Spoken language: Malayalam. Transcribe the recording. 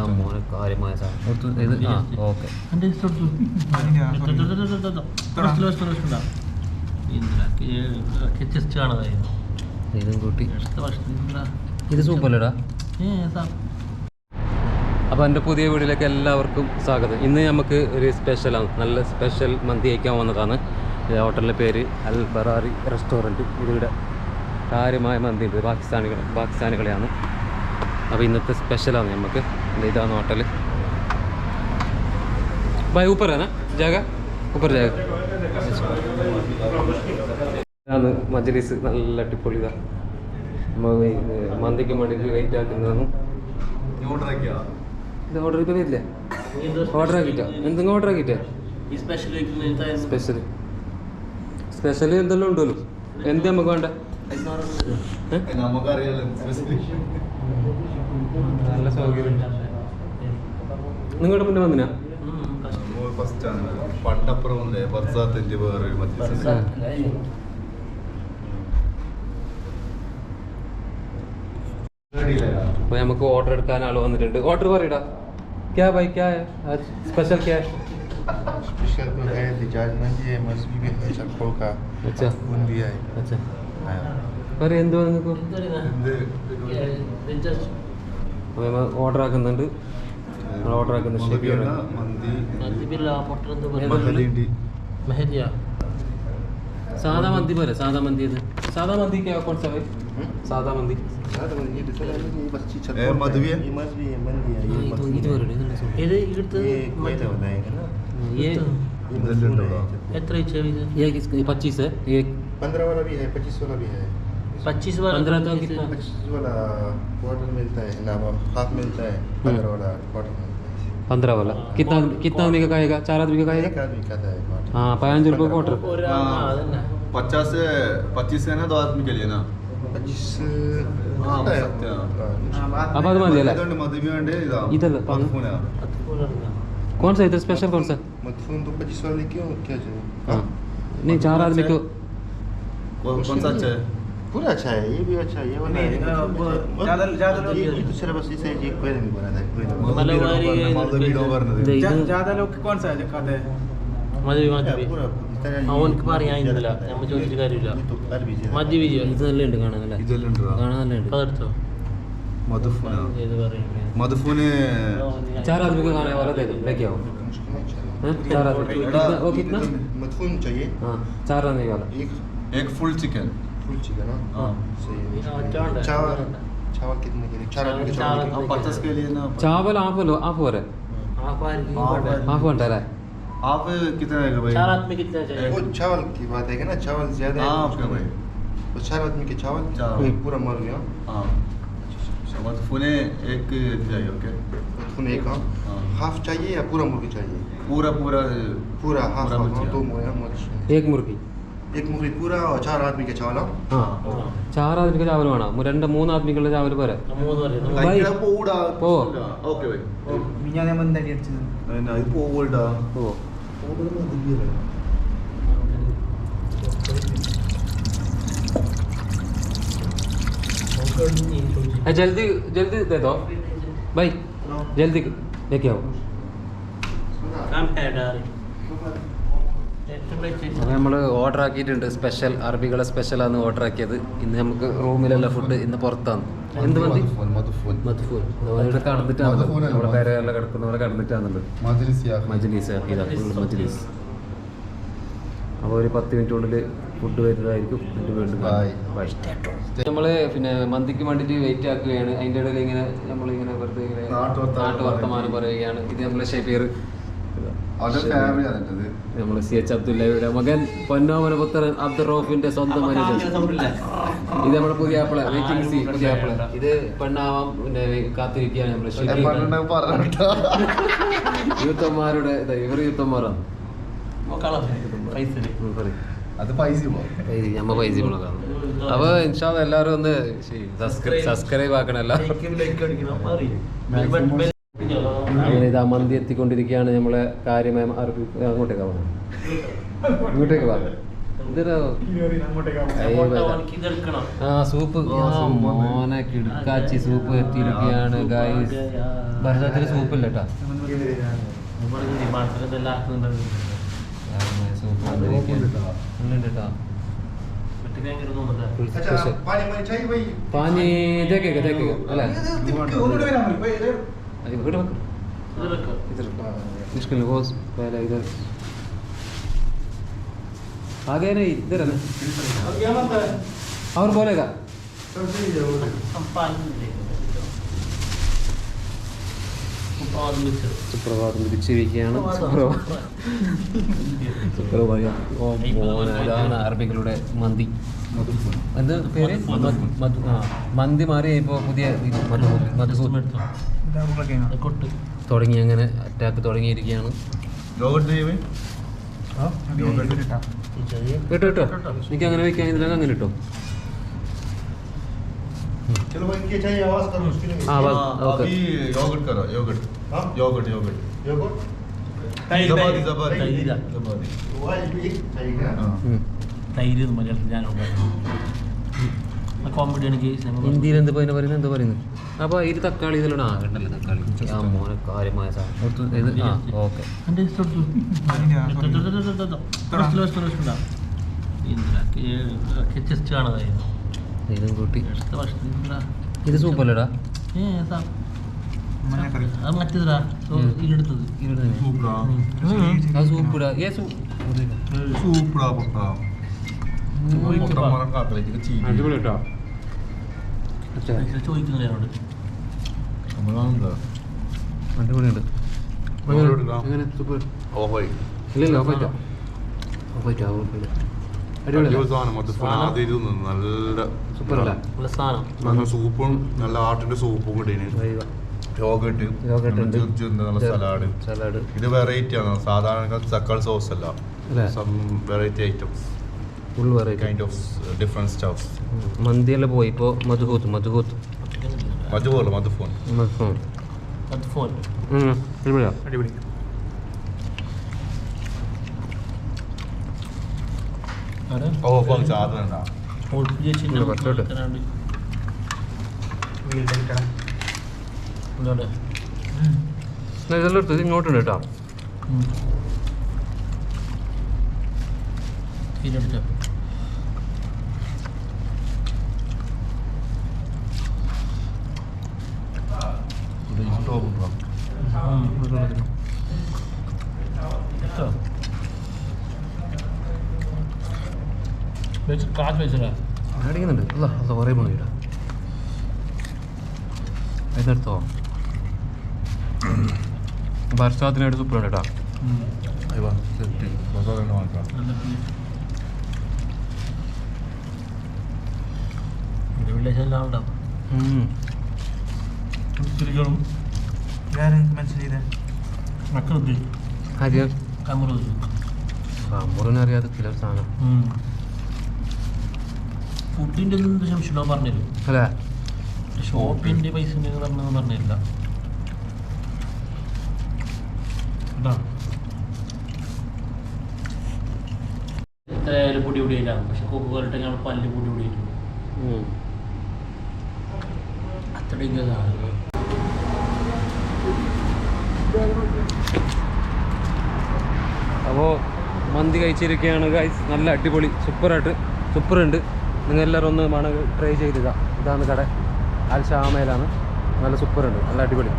ആ മോനെ കാര്യമായ സാധനം. ഇത് ആ ഓക്കെ. കൂട്ടി. സാർ അപ്പോൾ എന്റെ പുതിയ വീഡിയോയിലേക്ക് എല്ലാവർക്കും സ്വാഗതം. ഇന്ന് നമുക്ക് ഒരു സ്പെഷ്യലാണ്. നല്ല സ്പെഷ്യൽ മന്തി കഴിക്കാൻ വന്നതാണ്. ഈ ഹോട്ടലിന്റെ പേര് അൽ ബറാറി റെസ്റ്റോറന്റ്. ഇതിവിടെ കാര്യമായ മന്തി ഉണ്ട്. പാകിസ്ഥാനികൾ പാകിസ്ഥാനികളെയാണ് അപ്പോൾ ഇന്നത്തെ സ്പെഷ്യലാണ് നമുക്ക്. ഇതാണ് ഹോട്ടൽ ബൈ ഊപ്പർ ആണ് ജാഗ? ഊപ്പർ ജാഗ. ഇതാണ് മജലീസ് നല്ല അടിപൊളി ഇതാ. മന്തിക്ക് വേണ്ടിയിട്ട് വെയിറ്റ് ആക്കുന്നതാണ്. ഇത് ഓർഡർ വരില്ലേ. ഓർഡർ ആക്കിട്ടോ? എന്തെങ്കിലും ഓർഡർ സ്പെഷ്യൽ സ്പെഷ്യൽ സ്പെഷ്യൽ എന്തെല്ലാം ഉണ്ടല്ലോ എന്ത് നമുക്ക് വേണ്ട? നമുക്കറിയാലോ നല്ല സൗകര്യം. നിങ്ങളുടെ മുന്നേ വന്നിനാ പണ്ടപ്പുറം ബർസാത്തിന്റെ വേറൊരു മധ്യസ്ഥ അപ്പോൾ നമുക്ക് ഓർഡർ എടുക്കാൻ ആൾ വന്നിട്ടുണ്ട് ഓർഡർ പറയടാ ക്യാ ബൈ ക്യാ സ്പെഷ്യൽ ക്യാ स्पेशल तो है दिजाज मंजी है मछली भी है चक्कोल का अच्छा बूंदी है അച്ഛാ हाँ। പറ എന്ത് നിങ്ങൾക്ക് അപ്പോൾ നമ്മൾ ഓർഡർ ആക്കുന്നുണ്ട് ഓർഡറാക്കുന്ന ഷെബിയാണ് മെഹദിയ സാധാ മന്തി പോരെ സാധാ മന്തി ഇത് സാധാ മന്തി कौन सा भाई സാധാ മന്തി ये पच्चीस है ये पंद्रह वाला भी है पच्चीस वाला भी है पच्चीस वाला पंद्रह तो कितना? पच्चीस वाला क्वार्टर मिलता है ना हाफ़ हम्म। मिलता है पंद्रह वाला क्वार्टर पंद्रह वाला। कितना कितना आदमी का खाएगा? चार आदमी का खाएगा? हाँ पाँच रुपये क्वार्टर पचास से पच्चीस है ना दो आदमी के लिए ना? हाँ, कौन सा इधर स्पेशल कौन सा? तो क्यों क्या हाँ। नहीं चार आदमी को कौन सा अच्छा है पूरा अच्छा है ये भी अच्छा है ये वाला है नहीं, ये अब मतलब- ज्यादा- ज्यादा लोग ये ये- ये तो सिर्फ बस इसे ये कोयले में बना था कोयले में मतलब മധുവിയുടെ वाली പറഞ്ഞത്, ये- മധുവിയുടെ പറഞ്ഞത്. ഇത് ഇത് ज्या- ज्यादा लोग कौन सा है खाते हैं മതി Yeah, മതി पूरा इतना ये- അവനക്ക് പറയാൻ ये ഇല്ല. ज्यादा നമ്മൾ खाता है। ചോദിച്ചിട്ട് കാര്യമില്ല. ये तो अरबी ज्यादा മതി വിജയ ഇത് നല്ല ഉണ്ട് കാണാൻ അല്ലേ ഇതെല്ലാം ഉണ്ട് കാണാൻ നല്ല ഉണ്ട് പതെടുത്തോ മധുഫൂന ഏത് പറയുന്നത് മധുഫൂന് चार आदमी का खाने वाला दे दो लेके आओ मुश्किल नहीं चाहिए हैं? चार आदमी कितना वो कितना मधुफून चाहिए हाँ चार आदमी वाला एक एक फुल चिकन फुल चिकन हाँ हाँ। सही है। हाँ, चावल है। चावल चावल कितने के लिए? चावल चावल- अब पचास के लिए ना। चावल हाफ़ लो हाफ़ हो रहा आप आ रही हाँ, है। हाफ़ घंटा रहा है। आप कितना रहेगा भाई? चार आदमी कितना चाहिए? वो चावल की बात है कि ना चावल ज़्यादा है। हाँ तो आपका भाई। वो चार आदमी के चावल? चावल। पूरा मर गया। हाँ। मधुफूने एक चाहिए ओके? मधुफून एक हाँ। हाँ। हाफ़ चाहिए या पूरा मुर्गी चाहिए? पूरा पूरा पूरा हाफ़ हाँ, दो हाँ। मुर्गा एक मुर्गी। एक मुर्गी पूरा और चार आदमी के चावल हाँ हाँ चार आदमी का चावल വേണം രണ്ട് മൂന്ന് ആദ്മിക്കുള്ള ചാവൽ പോരെ മൂന്ന് പറയും भाई। കൈക്കിടാ പോടാ പോ. അത് നമ്മൾ ഓർഡർ ആക്കിയിട്ടുണ്ട്. സ്പെഷ്യൽ അറബികളെ സ്പെഷ്യലാണ് ഓർഡർ ആക്കിയത്. ഇന്ന് നമുക്ക് റൂമിലല്ല ഫുഡ് ഇന്ന് പുറത്താണ്. എന്ത് മതി? ഇവിടെ കടന്നിട്ടാണല്ലോ. നമ്മുടെ പേരെല്ലാം കിടക്കുന്നവരെ കടന്നിട്ടാണല്ലോ. മജ്ലീസ് അപ്പോൾ ഒരു പത്ത് മിനിറ്റിനുള്ളിൽ ഫുഡ് വരുന്നതായിരിക്കും. എന്റെ വീണ്ടും നമ്മൾ പിന്നെ മന്തിക്ക് വേണ്ടിയിട്ട് വെയിറ്റ് ആക്കുകയാണ്. അതിന്റെ ഇടയിൽ ഇങ്ങനെ നമ്മളിങ്ങനെ വെറുതെ ഇങ്ങനെ നാട്ടു വർത്തമാനം പറയുകയാണ്. ഇത് നമ്മളെ ഷെഫീർ നമ്മൾ സി എച്ച് അബ്ദുല്ലയുടെ മകൻ പൊന്നോമന പുത്രൻ അബ്ദുൾ റൌഫിന്റെ സ്വന്തം മനുഷ്യൻ ഇത് നമ്മുടെ പുതിയ ആപ്പിൾ. വെയിറ്റിംഗ് സി പുതിയ ആപ്പിൾ. ഇത് പെണ്ണാവാം പിന്നെ കാത്തിരിക്കുകയാണ് നമ്മളെ യൂത്തന്മാരുടെ ഇവർ യൂത്തന്മാരാണ് പൈസ. അത് നമ്മ പൈസ ബ്ലോഗാണ് അപ്പൊ ഇൻഷാ എല്ലാരും ഒന്ന് സബ്സ്ക്രൈബ് ആക്കണം എല്ലാവരും ഇതാ മന്തി എത്തിക്കൊണ്ടിരിക്കുകയാണ് നമ്മളെ കാര്യമായ അങ്ങോട്ടേക്ക് പറഞ്ഞു ഇങ്ങോട്ടേക്ക് പറഞ്ഞു ആ സൂപ്പ്. മോനെ സൂപ്പ് എത്തിയിരിക്കുകയാണ് ഗായ്സ് സൂപ്പ് ഇല്ല കേട്ടോ സൂപ്പ് ഉണ്ട് പാനി ഇതേക്കേക്ക് ഇതേക്കേക്ക് അല്ലേ? इधर मुश्किल हो पहले इधर आगे नहीं इधर है ना अब क्या बनता है और बोलेगा സുപ്രഭാതം വിളിച്ചിരിക്കുകയാണ് സുപ്രഭാതം ഓ മോനെ ഇതാണ് അറബികളുടെ മന്തി എന്ത് പേര് മധു- മധു- ആ മന്തി മാറി ഇപ്പോൾ പുതിയ ഇത് മധു മധുസൂദ് ഇതാ ഉരുളക്കിഴങ്ങ്. കൊട്ട് തുടങ്ങി അങ്ങനെ അറ്റാക്ക് തുടങ്ങിയിരിക്കുകയാണ് യോഗട്ട് ചെയ്യുമേ ആ, ഇത് ഇട്ടാ. ചെറിയ കേട്ടോ കേട്ടോ എനിക്ക് അങ്ങനെ വെക്കാൻ ഇതിലങ്ങ് അങ്ങനെ ഇട്ടോ चलो भाई क्या चाहिए आवाज करो उसके लिए हाँ, बस। हाँ, ओके। अभी योगर्ट करो योगर्ट हाँ? योगर्ट योगर्ट योगर्ट തൈര്, जबादी തൈര്. जबादी തൈര്. जबादी वो आज भी एक चाहिए क्या हाँ തൈര് എന്ന് മലയാളത്തിൽ ഞാൻ കോമഡിയാണ് കേസ് ഹിന്ദിയിൽ എന്ത് പറയുന്നത് പറയുന്നത് എന്താ പറയുന്നത് അപ്പോൾ ഈ തക്കാളി ഇതിലൂടെ ആകണ്ടല്ലോ തക്കാളി. ആ മോനെ കാര്യമായ സാധനം. ഓക്കെ. ഇതും കൂട്ടി ഇത് സൂപ്പർലടാ മറ്റേതാ? ഇല്ലെടുത്തത് സൂപ്പറാ. സൂപ്പറാ. സൂപ്പറാ. അടിപൊളി കേട്ടോ എന്നോട് അടിപൊളിയുണ്ട്. എങ്ങനെ? സൂപ്പർ. ഇല്ല നല്ല സൂപ്പും നല്ല ആട്ടിന്റെ സൂപ്പും കിട്ടീന്. യോഗട്ട്. നല്ല സലാഡ് സലാഡ് ഇത് വെറൈറ്റി ആണ്. സാധാരണ തക്കാളി സോസ് അല്ല. അല്ലേ? Some variety items full variety kind of different stuffs മന്തിയെല്ലാം പോയി. ഇപ്പോൾ മധുഹൂത്ത് മധുഹൂത്ത്. മധുഫോൺ. അടിപൊളിയാ അടിപൊളി. ഓ സാധനം. ഇതെല്ലാം എടുത്തത് ഇങ്ങോട്ടുണ്ട് കേട്ടോ. കാശ് വെച്ചടാ അടിക്കുന്നുണ്ട്. അല്ല അത് കുറേ കേട്ടോ ഇതെടുത്തോ? വർഷത്തിനായിട്ട് സൂപ്പർ കേട്ടോ. നല്ല പീസ് വില്ലേജ് എല്ലാം ഫുഡിന്റെ ഒന്നും സംശയം പറഞ്ഞില്ല. അല്ലേ. ഷോപ്പിന്റെ പൈസ പറഞ്ഞത് പറഞ്ഞില്ല. എത്രയായാലും പൊടി പൊടിയില്ല പക്ഷെ കൊക്ക് കയറിട്ട് ഞങ്ങൾ പല്ല് പൊടി പൊടിയിട്ടുണ്ട് അത്രയും അപ്പോൾ മന്തി കഴിച്ചിരിക്കുകയാണ് ഗൈസ് നല്ല അടിപൊളി. സൂപ്പറായിട്ട്. സൂപ്പറുണ്ട്. നിങ്ങൾ എല്ലാവരും ഒന്ന് മണ ട്രൈ ചെയ്തതാ. ഇതാണ് കട. അൽ ഷാമയിലാണ് നല്ല സൂപ്പറുണ്ട് നല്ല അടിപൊളി.